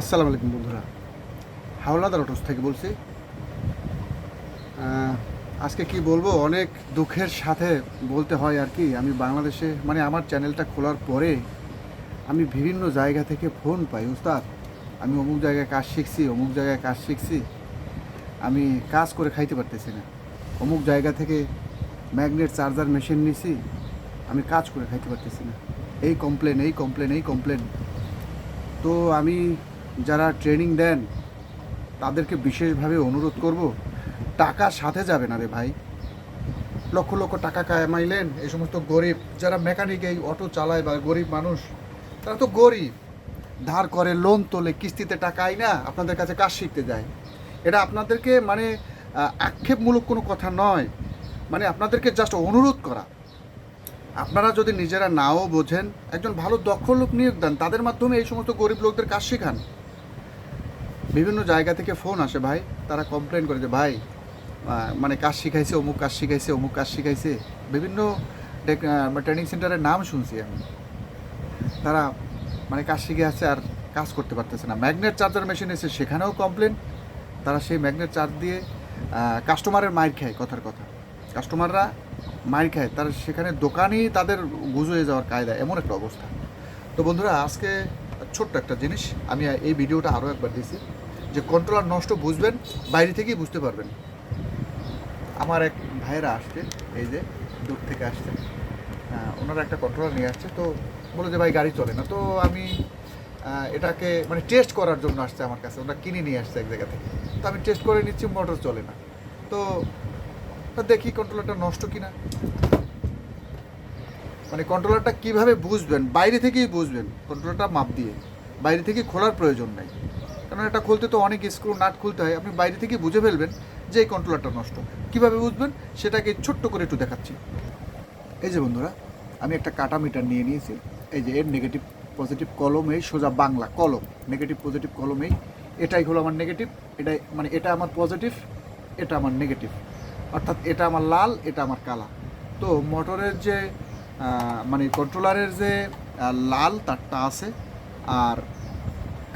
আসসালামু আলাইকুম বন্ধুরা। হাওলাদার অটোস থেকে বলছি। আজকে কি বলব, অনেক দুঃখের সাথে বলতে হয় আর কি, আমি বাংলাদেশে মানে আমার চ্যানেলটা খোলার পরে আমি বিভিন্ন জায়গা থেকে ফোন পাই, উস্তাদ, আমি অমুক জায়গায় কাজ শিখছি, অমুক জায়গায় কাজ শিখছি, আমি কাজ করে খাইতে পারতেছি না। অমুক জায়গা থেকে ম্যাগনেট চার্জার মেশিন নিছি, আমি কাজ করে খাইতে পারতেছি না। এই কমপ্লেন এই কমপ্লেন এই কমপ্লেন। তো আমি যারা ট্রেনিং দেন, তাদেরকে বিশেষভাবে অনুরোধ করব, টাকা সাথে যাবে না রে ভাই। লক্ষ লক্ষ টাকা কামাইলেন এই সমস্ত গরিব, যারা মেকানিক এই অটো চালায় বা গরিব মানুষ, তারা তো গরিব। ধার করে লোন তোলে, কিস্তিতে টাকা আই না, আপনাদের কাছে কাজ শিখতে যায়। এটা আপনাদেরকে মানে আক্ষেপমূলক কোনো কথা নয়। মানে আপনাদেরকে জাস্ট অনুরোধ করা। আপনারা যদি নিজেরা নাও বোঝেন, একজন ভালো দক্ষ লোক নিয়োগ দেন, তাদের মাধ্যমে এই সমস্ত গরিব লোকদের কাজ শেখান। বিভিন্ন জায়গা থেকে ফোন আসে ভাই। তারা কমপ্লেন করে যে, ভাই মানে কাজ শিখাইছে, অমুক কাজ শিখাইছে, অমুক কাজ শিখাইছে। বিভিন্ন ট্রেনিং সেন্টারের নাম শুনছি আমি। তারা মানে কাজ শিখে আছে আর কাজ করতে পারতেছে না। ম্যাগনেট চার্জার মেশিন এসে সেখানেও কমপ্লেন তারা সেই ম্যাগনেট চার্জ দিয়ে কাস্টমারের মাইর খায়, কথার কথা। কাস্টমাররা মাইর খায়। তার সেখানে দোকানই তাদের গুজ হয়ে যাওয়ার কায়দা, এমন একটা অবস্থা। তো বন্ধুরা, আজকে ছোট্ট একটা জিনিস, আমি এই ভিডিওটা আরও একবার দিয়েছি যে কন্ট্রোলার নষ্ট বুঝবেন, বাইরে থেকেই বুঝতে পারবেন। আমার এক ভাইয়েরা আসছে, এই যে দূর থেকে আসছে। ওনারা একটা কন্ট্রোলার নিয়ে আসছে, তো বলে যে, ভাই, গাড়ি চলে না। তো আমি এটাকে মানে টেস্ট করার জন্য আসছে আমার কাছে। ওরা কিনে নিয়ে আসছে এক জায়গা থেকে। তো আমি টেস্ট করে নিচ্ছি মোটর চলে না। তো দেখি কন্ট্রোলারটা নষ্ট কিনা। মানে কন্ট্রোলারটা কীভাবে বুঝবেন? বাইরে থেকেই বুঝবেন। কন্ট্রোলারটা মাপ দিয়ে। বাইরে থেকে খোলার প্রয়োজন নাই। কারণ এটা খুলতে তো অনেক স্ক্রু নাট খুলতে হয়। আপনি বাইরে থেকে বুঝে ফেলবেন যে এই কন্ট্রোলারটা নষ্ট। কীভাবে বুঝবেন? সেটাকে ছোট্ট করে একটু দেখাচ্ছি। এই যে বন্ধুরা, আমি একটা কাটা মিটার নিয়ে নিয়েছি। এই যে এর নেগেটিভ পজিটিভ কলম এই সোজা বাংলা কলম নেগেটিভ পজিটিভ কলম এই এটাই হলো আমার নেগেটিভ এটাই মানে এটা আমার পজিটিভ এটা আমার নেগেটিভ অর্থাৎ এটা আমার লাল, এটা আমার কালা। তো মোটরের যে মানে কন্ট্রোলারের যে লাল তারটা আছে আর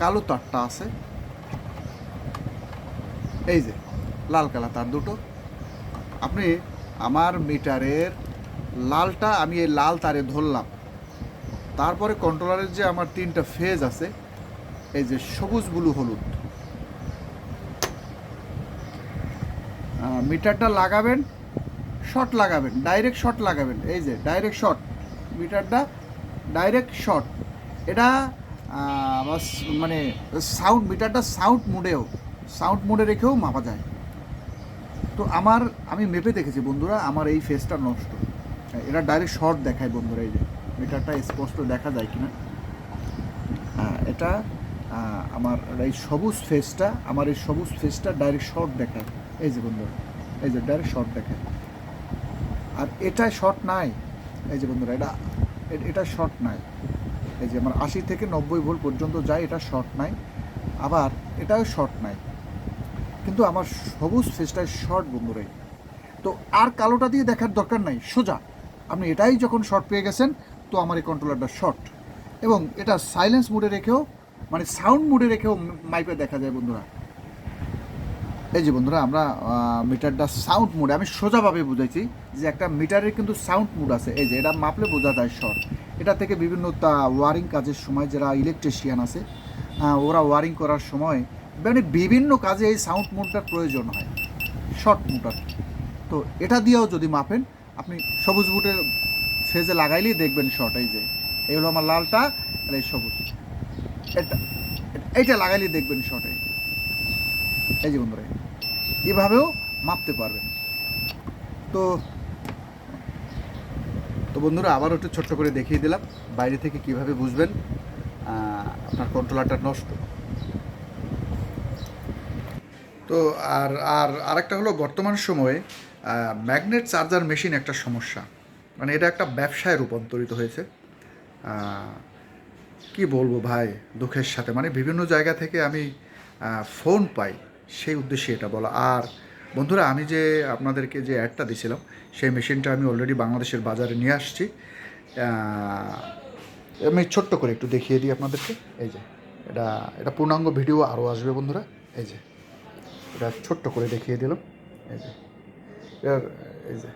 কালো তারটা আছে এই যে, লাল কালা তার দুটো। আপনি আমার মিটারের লালটা আমি এই লাল তারে ধরলাম। তারপরে কন্ট্রোলারের যে আমার তিনটা ফেজ আছে, এই যে সবুজ ব্লু হলুদ। মিটারটা লাগাবেন শর্ট লাগাবেন ডাইরেক্ট শর্ট লাগাবেন। এই যে ডাইরেক্ট শর্ট মিটারটা ডাইরেক্ট শর্ট এটা মানে সাউন্ড মিটারটা সাউন্ড মোডেও সাউন্ড মোডে রেখেও মাপা যায়। তো আমার, আমি মেপে দেখেছি বন্ধুরা, আমার এই ফেসটা নষ্ট। এটা ডাইরেক্ট শর্ট দেখায় বন্ধুরা, এই যে। মিটারটা স্পষ্ট দেখা যায় কিনা। এটা আমার এই সবুজ ফেসটা আমার এই সবুজ ফেসটা ডাইরেক্ট শর্ট দেখায়। এই যে বন্ধুরা, এই যে ডাইরেক্ট শর্ট দেখায়। আর এটা শর্ট নাই। এই যে বন্ধুরা, এটা এটা শর্ট নাই। এই যে আমার আশি থেকে নব্বই ভোল্ট পর্যন্ত যায়, এটা শর্ট নাই। আবার এটাও শর্ট নাই। কিন্তু আমার সবুজ ফেসটাই শর্ট বন্ধুরাই তো আর কালোটা দিয়ে দেখার দরকার নাই, সোজা। আপনি এটাই যখন শর্ট পেয়ে গেছেন, তো আমার এই কন্ট্রোলারটা শর্ট এবং এটা সাইলেন্স মোডে রেখেও মানে সাউন্ড মোডে রেখেও মাইপে দেখা যায় বন্ধুরা। এই যে বন্ধুরা, আমরা মিটারটা সাউন্ড মোডে আমি সোজাভাবে বুঝাইছি যে একটা মিটারের কিন্তু সাউন্ড মোড আছে। এই যে, এটা মাপলে বোঝা যায় শর্ট এটা থেকে বিভিন্ন তা ওয়ারিং কাজের সময় যারা ইলেকট্রিশিয়ান আছে ওরা ওয়ারিং করার সময় মানে বিভিন্ন কাজে এই সাউন্ড মোডটার প্রয়োজন হয়। শর্ট মোটর তো এটা দিয়েও যদি মাপেন, আপনি সবুজ বুটের ফেজে লাগাইলেই দেখবেন শর্ট এই যে, এই হলো আমার লালটা, আর এই সবুজ। এটা, এইটা লাগাইলেই দেখবেন শর্টে এই। যে বন্ধুরা, এভাবেও মাপতে পারবেন। তো তো বন্ধুরা আবার একটু ছোট্ট করে দেখিয়ে দিলাম, বাইরে থেকে কীভাবে বুঝবেন আপনার কন্ট্রোলারটা নষ্ট। তো আর আর আরেকটা হলো বর্তমান সময়ে ম্যাগনেট চার্জার মেশিন একটা সমস্যা। মানে এটা একটা ব্যবসায় রূপান্তরিত হয়েছে। কি বলব ভাই, দুঃখের সাথে। মানে বিভিন্ন জায়গা থেকে আমি ফোন পাই, সেই উদ্দেশ্যে এটা বলা। আর বন্ধুরা, আমি যে আপনাদেরকে যে অ্যাডটা দিছিলাম, সেই মেশিনটা আমি অলরেডি বাংলাদেশের বাজারে নিয়ে আসছি। আমি ছোট্ট করে একটু দেখিয়ে দিই আপনাদেরকে। এই যে, এটা এটা পূর্ণাঙ্গ ভিডিও আরও আসবে বন্ধুরা। এই যে। এটা ছোট্ট করে দেখিয়ে দিলাম। এই যে, এটার, এই যে,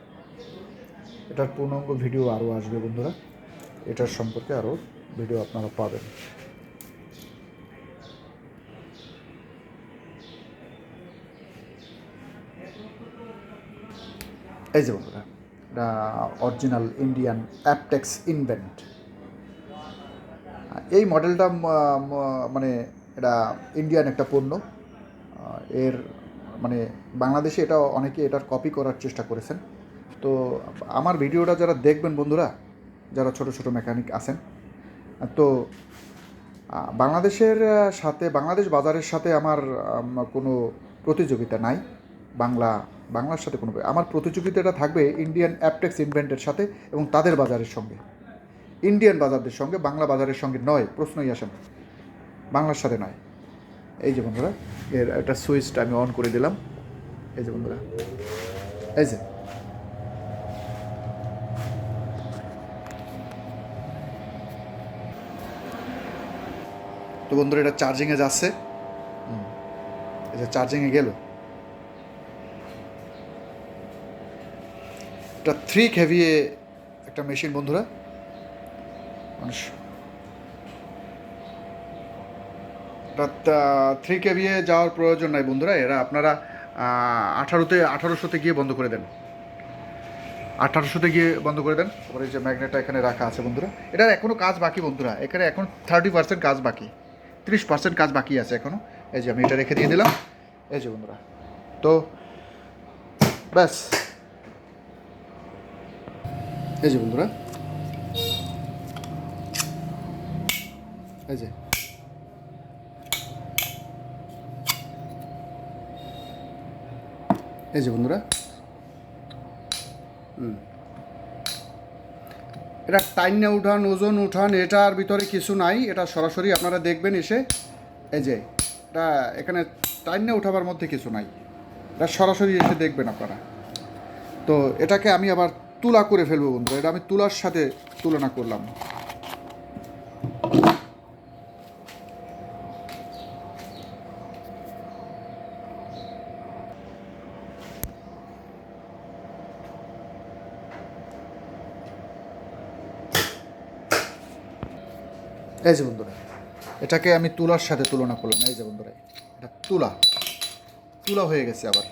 এটার পূর্ণাঙ্গ ভিডিও আরও আসবে বন্ধুরা। এটার সম্পর্কে আরও ভিডিও আপনারা পাবেন। এই যে বন্ধুরা, এটা অরিজিনাল ইন্ডিয়ান অ্যাপটেক্স ইনভেন্ট এই মডেলটা মানে এটা ইন্ডিয়ান একটা পণ্য। এর মানে বাংলাদেশে এটা অনেকে এটার কপি করার চেষ্টা করেছেন। তো আমার ভিডিওটা যারা দেখবেন বন্ধুরা, যারা ছোট ছোট মেকানিক আছেন, তো বাংলাদেশের সাথে, বাংলাদেশ বাজারের সাথে আমার কোনো প্রতিযোগিতা নাই। বাংলা, বাংলার সাথে কোনো আমার প্রতিযোগিতাটা থাকবে ইন্ডিয়ান অ্যাপটেক্স ইনভেন্টের সাথে এবং তাদের বাজারের সঙ্গে। ইন্ডিয়ান বাজারদের সঙ্গে, বাংলা বাজারের সঙ্গে নয়, প্রশ্নই আসে না। বাংলার সাথে নয়। এই যে বন্ধুরা, এর একটা সুইচটা আমি অন করে দিলাম। এই যে বন্ধুরা, এই যে। তো বন্ধুরা, এটা চার্জিংয়ে যাচ্ছে। যে চার্জিংয়ে গেল। এটা থ্রি কেভিএ একটা মেশিন বন্ধুরা। মানুষ থ্রি কেভিএ যাওয়ার প্রয়োজন নাই বন্ধুরা। এরা আপনারা আঠারোতে, আঠারোশোতে গিয়ে বন্ধ করে দেন। আঠারোশোতে গিয়ে বন্ধ করে দেন। তারপরে যে ম্যাগনেটটা এখানে রাখা আছে বন্ধুরা। এটার এখনও কাজ বাকি বন্ধুরা। এখানে এখন থার্টি পার্সেন্ট কাজ বাকি। ত্রিশ পার্সেন্ট কাজ বাকি আছে এখনও এই যে আমি এটা রেখে দিয়ে দিলাম। এই যে বন্ধুরা। তো, ব্যাস। এই যে বন্ধুরা। এই যে। এই যে বন্ধুরা। এটা টাইনে উঠান, ওজন উঠান, এটার ভিতরে কিছু নাই। এটা সরাসরি আপনারা দেখবেন এসে, এই যে, এটা এখানে টাইনে উঠাবার মধ্যে কিছু নাই। এটা সরাসরি এসে দেখবেন আপনারা। তো এটাকে আমি আবার তুলা করে ফেলব বন্ধু এটা আমি তুলার সাথে তুলনা করলাম। এই যে বন্ধুরা, এটাকে আমি তুলার সাথে তুলনা করলাম। এই যে বন্ধুরা, এটা তুলা। তুলা হয়ে গেছে আবার।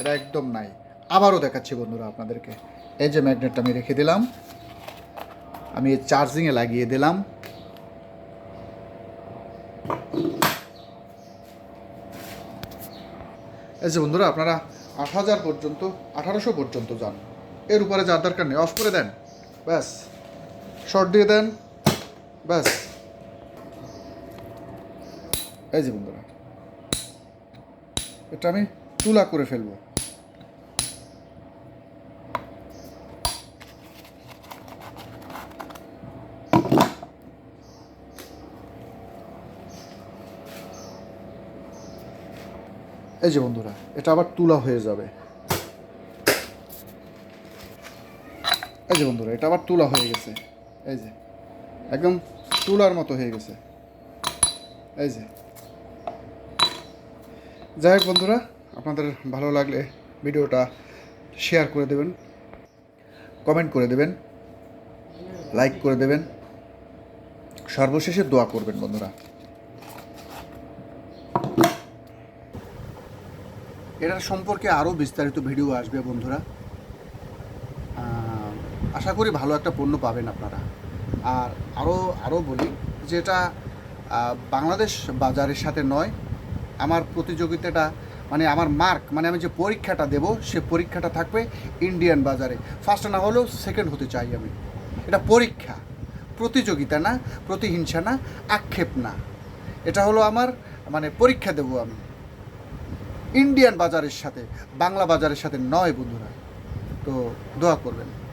এটা একদম নাই। আবারও দেখাচ্ছি বন্ধুরা আপনাদেরকে। এই যে ম্যাগনেটটা আমি রেখে দিলাম। আমি চার্জিংয়ে লাগিয়ে দিলাম। এই যে বন্ধুরা, আপনারা আট হাজার পর্যন্ত, আঠারোশো পর্যন্ত যান। এর উপরে যার দরকার নেই। অফ করে দেন। ব্যাস। শর্ট দিয়ে দেন। ব্যাস। এই যে বন্ধুরা, এটা আমি তুলা করে ফেলব। এই যে বন্ধুরা, এটা আবার তুলা হয়ে যাবে। এই যে বন্ধুরা, এটা আবার তুলা হয়ে গেছে। এই যে, একদম তুলার মতো হয়ে গেছে। এই যে যাই হোক বন্ধুরা, আপনাদের ভালো লাগলে ভিডিওটা শেয়ার করে দেবেন কমেন্ট করে দেবেন লাইক করে দেবেন। সর্বশেষে দোয়া করবেন বন্ধুরা। এটার সম্পর্কে আরও বিস্তারিত ভিডিও আসবে বন্ধুরা। আশা করি ভালো একটা পণ্য পাবেন আপনারা। আর আরও আরও বলি, যেটা বাংলাদেশ বাজারের সাথে নয় আমার প্রতিযোগিতাটা মানে আমার মার্ক মানে আমি যে পরীক্ষাটা দেব, সে পরীক্ষাটা থাকবে ইন্ডিয়ান বাজারে। ফার্স্ট না হলেও সেকেন্ড হতে চাই আমি। এটা পরীক্ষা। প্রতিযোগিতা না, প্রতিহিংসা না, আক্ষেপ না। এটা হলো আমার মানে পরীক্ষা দেব আমি। ইন্ডিয়ান বাজারের সাথে, বাংলা বাজারের সাথে নয় বন্ধুরা। তো দোয়া করবেন।